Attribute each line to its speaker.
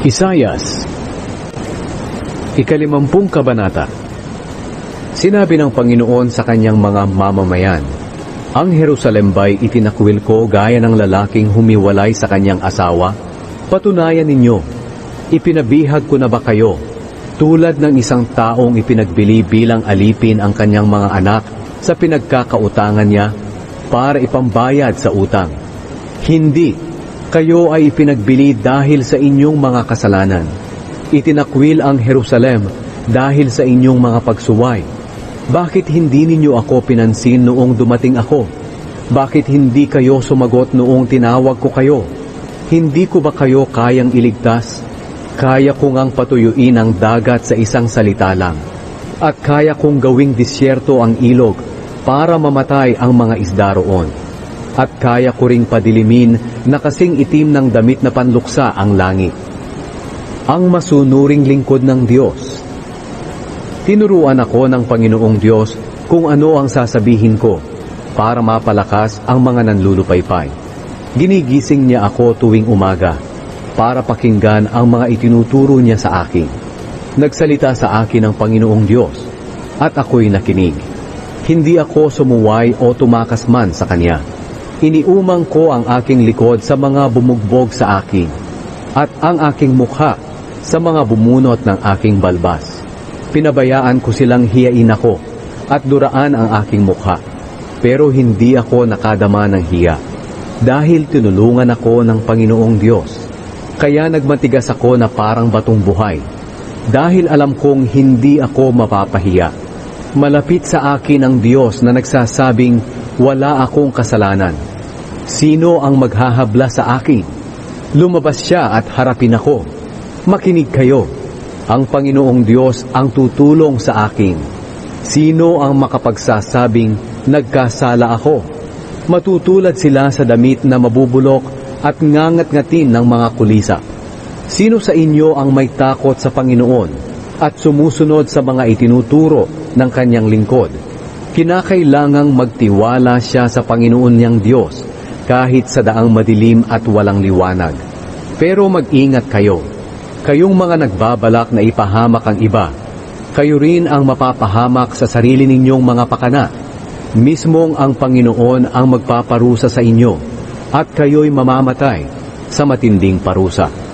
Speaker 1: Isayas Ikalimampung Kabanata Sinabi ng Panginoon sa kanyang mga mamamayan, Ang Jerusalem ba'y itinakwil ko gaya ng lalaking humiwalay sa kanyang asawa? Patunayan ninyo, ipinabihag ko na ba kayo? Tulad ng isang taong ipinagbili bilang alipin ang kanyang mga anak sa pinagkakautangan niya para ipambayad sa utang. Hindi, kayo ay ipinagbili dahil sa inyong mga kasalanan. Itinakwil ang Jerusalem dahil sa inyong mga pagsuway. Bakit hindi ninyo ako pinansin noong dumating ako? Bakit hindi kayo sumagot noong tinawag ko kayo? Hindi ko ba kayo kayang iligtas? Kaya ko ngang patuyuin ang dagat sa isang salita lang. At kaya kong gawing disyerto ang ilog para mamatay ang mga isda roon. At kaya ko ring padilimin na kasing itim ng damit na panluksa ang langit. Ang masunuring lingkod ng Diyos. Tinuruan ako ng Panginoong Diyos kung ano ang sasabihin ko para mapalakas ang mga nanlulupaypay. Ginigising niya ako tuwing umaga para pakinggan ang mga itinuturo niya sa akin. Nagsalita sa akin ang Panginoong Diyos at ako'y nakinig. Hindi ako sumuway o tumakas man sa Kanya. Iniumang ko ang aking likod sa mga bumugbog sa akin at ang aking mukha sa mga bumunot ng aking balbas. Pinabayaan ko silang hiyain ako at duraan ang aking mukha. Pero hindi ako nakadama ng hiya dahil tinulungan ako ng Panginoong Diyos. Kaya nagmatigas ako na parang batong buhay dahil alam kong hindi ako mapapahiya. Malapit sa akin ang Diyos na nagsasabing wala akong kasalanan. Sino ang maghahabla sa akin? Lumabas siya at harapin ako. Makinig kayo. Ang Panginoong Diyos ang tutulong sa akin. Sino ang makapagsasabing nagkasala ako? Matutulad sila sa damit na mabubulok at ngangat-ngatin ng mga kulisa. Sino sa inyo ang may takot sa Panginoon at sumusunod sa mga itinuturo ng kanyang lingkod? Kinakailangang magtiwala siya sa Panginoon niyang Diyos kahit sa daang madilim at walang liwanag. Pero mag-ingat kayo. Kayong mga nagbabalak na ipahamak ang iba, kayo rin ang mapapahamak sa sarili ninyong mga pakana. Mismong ang Panginoon ang magpaparusa sa inyo at kayo'y mamamatay sa matinding parusa.